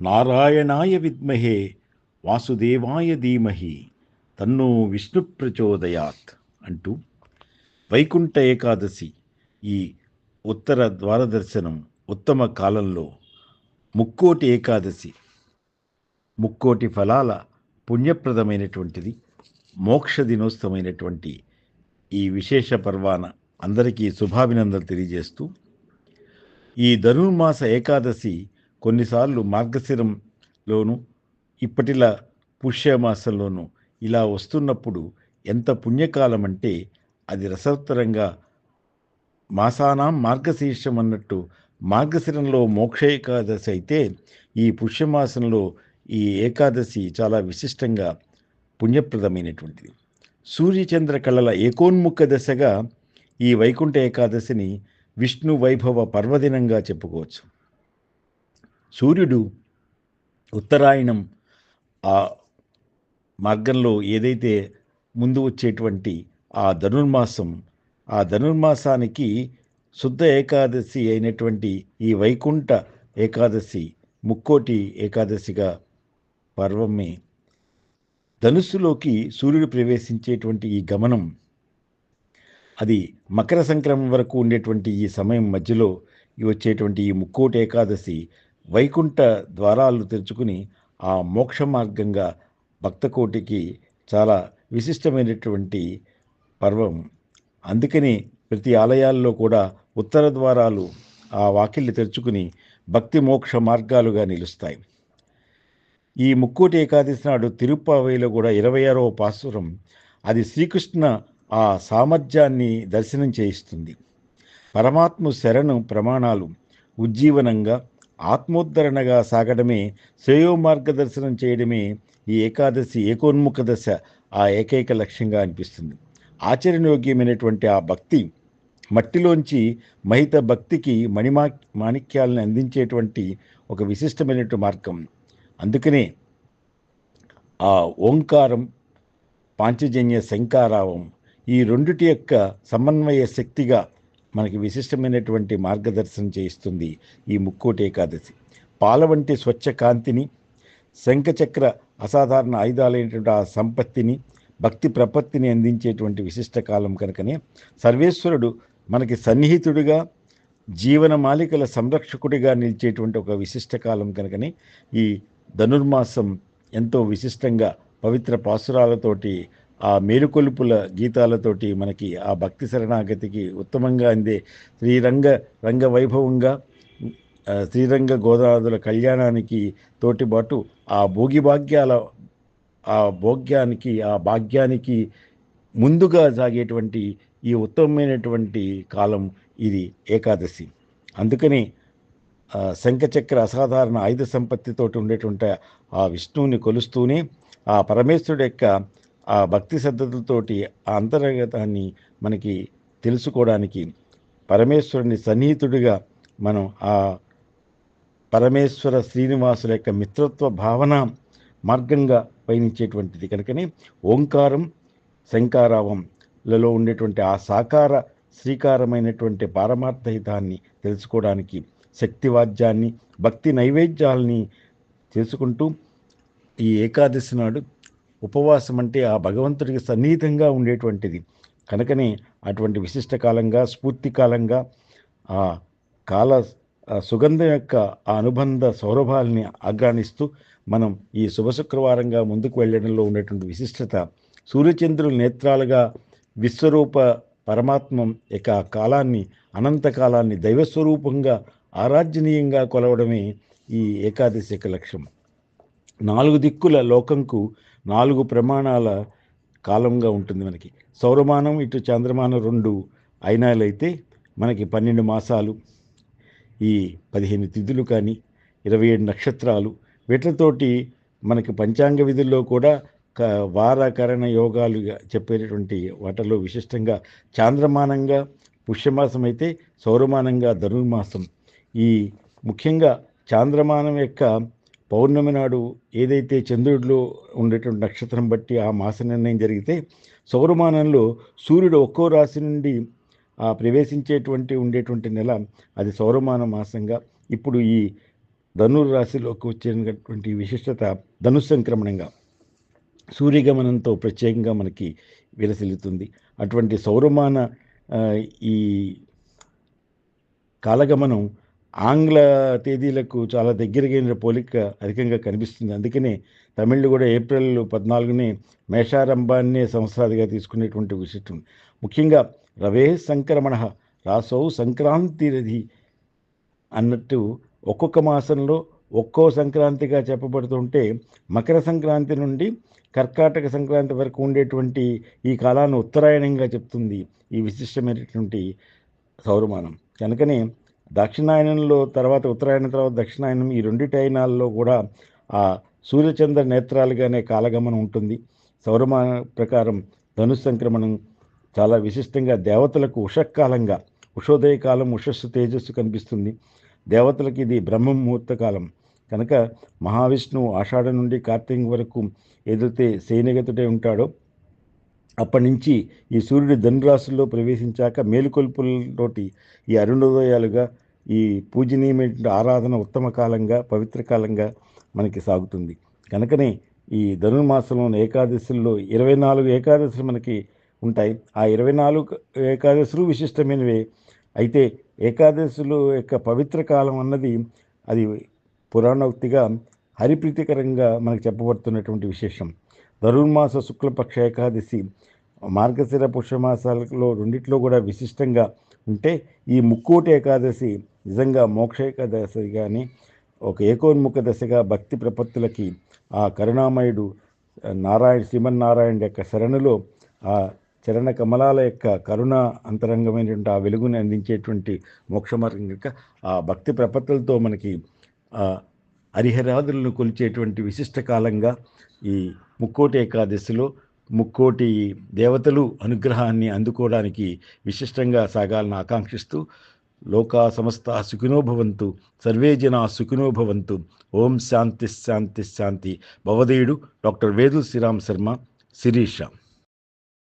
నారాయణాయ విద్మహే వాసుదేవాయ ధీమహి తన్నో విష్ణు ప్రచోదయాత్ అంటూ వైకుంఠ ఏకాదశి ఈ ఉత్తర ద్వారదర్శనం ఉత్తమ కాలంలో ముక్కోటి ఏకాదశి ముక్కోటి ఫలాల పుణ్యప్రదమైనటువంటిది మోక్ష దినోత్సవమైనటువంటి ఈ విశేష పర్వాన అందరికీ శుభాభినందనలు తెలియజేస్తూ ఈ ధనుర్మాస ఏకాదశి కొన్నిసార్లు మార్గశిరంలోను ఇప్పటిలా పుష్యమాసంలోనూ ఇలా వస్తున్నప్పుడు ఎంత పుణ్యకాలం అంటే అది రసోత్తరంగా మాసానాం మార్గశీర్షం అన్నట్టు మార్గశిరంలో మోక్ష ఏకాదశి అయితే ఈ పుష్యమాసంలో ఈ ఏకాదశి చాలా విశిష్టంగా పుణ్యప్రదమైనటువంటిది. సూర్యచంద్ర కళల ఏకోన్ముఖ దశగా ఈ వైకుంఠ ఏకాదశిని విష్ణు వైభవ పర్వదినంగా చెప్పుకోవచ్చు. సూర్యుడు ఉత్తరాయణం ఆ మార్గంలో ఏదైతే ముందు వచ్చేటువంటి ఆ ధనుర్మాసం ఆ ధనుర్మాసానికి శుద్ధ ఏకాదశి అయినటువంటి ఈ వైకుంఠ ఏకాదశి ముక్కోటి ఏకాదశిగా పర్వమే. ధనుస్సులోకి సూర్యుడు ప్రవేశించేటువంటి ఈ గమనం అది మకర సంక్రమం వరకు ఉండేటువంటి ఈ సమయం మధ్యలో వచ్చేటువంటి ఈ ముక్కోటి ఏకాదశి వైకుంఠ ద్వారాలు తెరుచుకుని ఆ మోక్ష మార్గంగా భక్తకోటికి చాలా విశిష్టమైనటువంటి పర్వం. అందుకని ప్రతి ఆలయాల్లో కూడా ఉత్తర ద్వారాలు ఆ వాకిళ్ళు తెరుచుకుని భక్తి మోక్ష మార్గాలుగా నిలుస్తాయి. ఈ ముక్కోటి ఏకాదశి నాడు తిరుప్పావైలో కూడా ఇరవై ఆరవ పాసురం అది శ్రీకృష్ణ ఆ సామర్థ్యాన్ని దర్శనం చేయిస్తుంది. పరమాత్మ శరణు ప్రమాణాలు ఉజ్జీవనంగా ఆత్మోద్ధరణగా సాగడమే శ్రేయో మార్గదర్శనం చేయడమే ఈ ఏకాదశి ఏకోన్ముఖ దశ ఆ ఏకైక లక్ష్యంగా అనిపిస్తుంది. ఆచరణయోగ్యమైనటువంటి ఆ భక్తి మట్టిలోంచి మహిత భక్తికి మణిమా మాణిక్యాలను అందించేటువంటి ఒక విశిష్టమైనటువంటి మార్గం. అందుకనే ఆ ఓంకారం పాంచజన్య శంకారావం ఈ రెండిటి యొక్క సమన్వయ శక్తిగా మనకి విశిష్టమైనటువంటి మార్గదర్శనం చేయిస్తుంది ఈ ముక్కోటి ఏకాదశి. పాల వంటి స్వచ్ఛ కాంతిని శంఖచక్ర అసాధారణ ఆయుధాలైనటువంటి ఆ సంపత్తిని భక్తి ప్రపత్తిని అందించేటువంటి విశిష్ట కాలం కనుకనే సర్వేశ్వరుడు మనకి సన్నిహితుడిగా జీవన మాలికల సంరక్షకుడిగా నిలిచేటువంటి ఒక విశిష్ట కాలం కనుకనే ఈ ధనుర్మాసం ఎంతో విశిష్టంగా పవిత్ర పాసురాలతోటి ఆ మేలుకొలుపుల గీతాలతోటి మనకి ఆ భక్తి శరణాగతికి ఉత్తమంగా అందే శ్రీరంగ రంగ వైభవంగా శ్రీరంగ గోదావరుల కళ్యాణానికి తోటిపాటు ఆ భోగి భాగ్యాల ఆ భోగ్యానికి ఆ భాగ్యానికి ముందుగా సాగేటువంటి ఈ ఉత్తమమైనటువంటి కాలం ఇది ఏకాదశి. అందుకని శంఖచక్ర అసాధారణ ఆయుధ సంపత్తితోటి ఉండేటువంటి ఆ విష్ణువుని కొలుస్తూనే ఆ పరమేశ్వరుడు యొక్క ఆ భక్తి శ్రద్ధలతోటి ఆ అంతర్గతాన్ని మనకి తెలుసుకోవడానికి పరమేశ్వరుని సన్నిహితుడిగా మనం ఆ పరమేశ్వర శ్రీనివాసుల యొక్క మిత్రత్వ భావన మార్గంగా పయనించేటువంటిది. కనుకని ఓంకారం శంకారావంలలో ఉండేటువంటి ఆ సాకార శ్రీకారమైనటువంటి పారమార్థహితాన్ని తెలుసుకోవడానికి శక్తివాద్యాన్ని భక్తి నైవేద్యాలని తెలుసుకుంటూ ఈ ఏకాదశి నాడు ఉపవాసం అంటే ఆ భగవంతుడికి సన్నిహితంగా ఉండేటువంటిది. కనుకనే అటువంటి విశిష్ట కాలంగా స్ఫూర్తి కాలంగా ఆ కాల సుగంధం యొక్క ఆ అనుబంధ సౌరభాలని ఆగ్రానిస్తూ మనం ఈ శుభ శుక్రవారంగా ముందుకు వెళ్ళడంలో ఉండేటువంటి విశిష్టత సూర్యచంద్రుల నేత్రాలుగా విశ్వరూప పరమాత్మం యొక్క కాలాన్ని అనంత కాలాన్ని దైవస్వరూపంగా ఆరాధనీయంగా కొలవడమే ఈ ఏకాదశి యొక్క లక్ష్యం. నాలుగు దిక్కుల లోకంకు నాలుగు ప్రమాణాల కాలంగా ఉంటుంది మనకి. సౌరమానం ఇటు చంద్రమానం రెండు అయినాలైతే మనకి పన్నెండు మాసాలు ఈ పదిహేను తిథులు కానీ ఇరవై ఏడు నక్షత్రాలు. వీటితోటి మనకి పంచాంగ విధుల్లో కూడా వారకరణ యోగాలుగా చెప్పేటటువంటి వాటిలో విశిష్టంగా చాంద్రమానంగా పుష్యమాసం అయితే సౌరమానంగా ధనుర్మాసం. ఈ ముఖ్యంగా చాంద్రమానం యొక్క పౌర్ణమి నాడు ఏదైతే చంద్రుడిలో ఉండేటువంటి నక్షత్రం బట్టి ఆ మాస నిర్ణయం జరిగితే సౌరమానంలో సూర్యుడు ఒక్కో రాశి నుండి ఆ ప్రవేశించేటువంటి ఉండేటువంటి నెల అది సౌరమాన మాసంగా. ఇప్పుడు ఈ ధనుర్ రాశిలోకి వచ్చినటువంటి విశిష్టత ధను సంక్రమణంగా. సూర్యగమనంతో ప్రత్యేకంగా మనకి విలసిల్లుతుంది. అటువంటి సౌరమాన ఈ కాలగమనం ఆంగ్ల తేదీలకు చాలా దగ్గరగైన పోలిక అధికంగా కనిపిస్తుంది. అందుకనే తమిళ్ళు కూడా ఏప్రిల్ పద్నాలుగునే మేషారంభాన్నే సంవత్సరాదిగా తీసుకునేటువంటి విశిష్టం ముఖ్యంగా రవే సంక్రమణ రాసౌ సంక్రాంతిరది అన్నట్టు ఒక్కొక్క మాసంలో ఒక్కో సంక్రాంతిగా చెప్పబడుతుంటే మకర సంక్రాంతి నుండి కర్కాటక సంక్రాంతి వరకు ఉండేటువంటి ఈ కాలాన్ని ఉత్తరాయణంగా చెప్తుంది ఈ విశిష్టమైనటువంటి సౌరమానం. కనుకనే దక్షిణాయనంలో తర్వాత ఉత్తరాయణం తర్వాత దక్షిణాయనం ఈ రెండిటి అయినాల్లో కూడా ఆ సూర్యచంద్ర నేత్రాలుగానే కాలగమనం ఉంటుంది. సౌరమా ప్రకారం ధను సంక్రమణం చాలా విశిష్టంగా దేవతలకు ఉషకాలంగా ఉషోదయ కాలం ఉషస్సు తేజస్సు కనిపిస్తుంది. దేవతలకి ఇది బ్రహ్మ ముహూర్త కాలం. కనుక మహావిష్ణువు ఆషాఢ నుండి కార్తీక వరకు ఏదైతే సైనిగతుడే ఉంటాడో. అప్పటి నుంచి ఈ సూర్యుడు ధనురాశుల్లో ప్రవేశించాక మేలుకొల్పులతోటి ఈ అరుణోదయాలుగా ఈ పూజనీయమైన ఆరాధన ఉత్తమ కాలంగా పవిత్ర కాలంగా మనకి సాగుతుంది. కనుకనే ఈ ధనుర్మాసంలోని ఏకాదశుల్లో ఇరవై నాలుగు ఏకాదశులు మనకి ఉంటాయి. ఆ ఇరవై నాలుగు ఏకాదశులు విశిష్టమైనవే. అయితే ఏకాదశులు యొక్క పవిత్ర కాలం అన్నది అది పురాణోక్తిగా హరిప్రీతికరంగా మనకు చెప్పబడుతున్నటువంటి విశేషం. ధనుర్మాస శుక్లపక్ష ఏకాదశి మార్గశిర పుష్యమాసాలలో రెండిట్లో కూడా విశిష్టంగా ఉంటే ఈ ముక్కోటి ఏకాదశి నిజంగా మోక్ష ఏకాదశి కానీ ఒక ఏకోన్ముఖ దశగా భక్తి ప్రపత్తులకి ఆ కరుణామయుడు నారాయణ శ్రీమన్నారాయణ యొక్క శరణులో ఆ చరణ కమలాల యొక్క కరుణ అంతరంగమైనటువంటి ఆ వెలుగుని అందించేటువంటి మోక్షమార్గం యొక్క ఆ భక్తి ప్రపత్తులతో మనకి ఆ హరిహరాదులను కొలిచేటువంటి విశిష్ట కాలంగా ఈ ముక్కోటి ఏకాదశిలో ముక్కోటి దేవతలు అనుగ్రహాన్ని అందుకోవడానికి విశిష్టంగా సాగాలని ఆకాంక్షిస్తూ లోకా సమస్త సుఖినోభవంతు సర్వే జన సుఖినోభవంతు ఓం శాంతి శాంతి శాంతి. భవదేయుడు డాక్టర్ వేదు శ్రీరామ్ శర్మ శిరీష.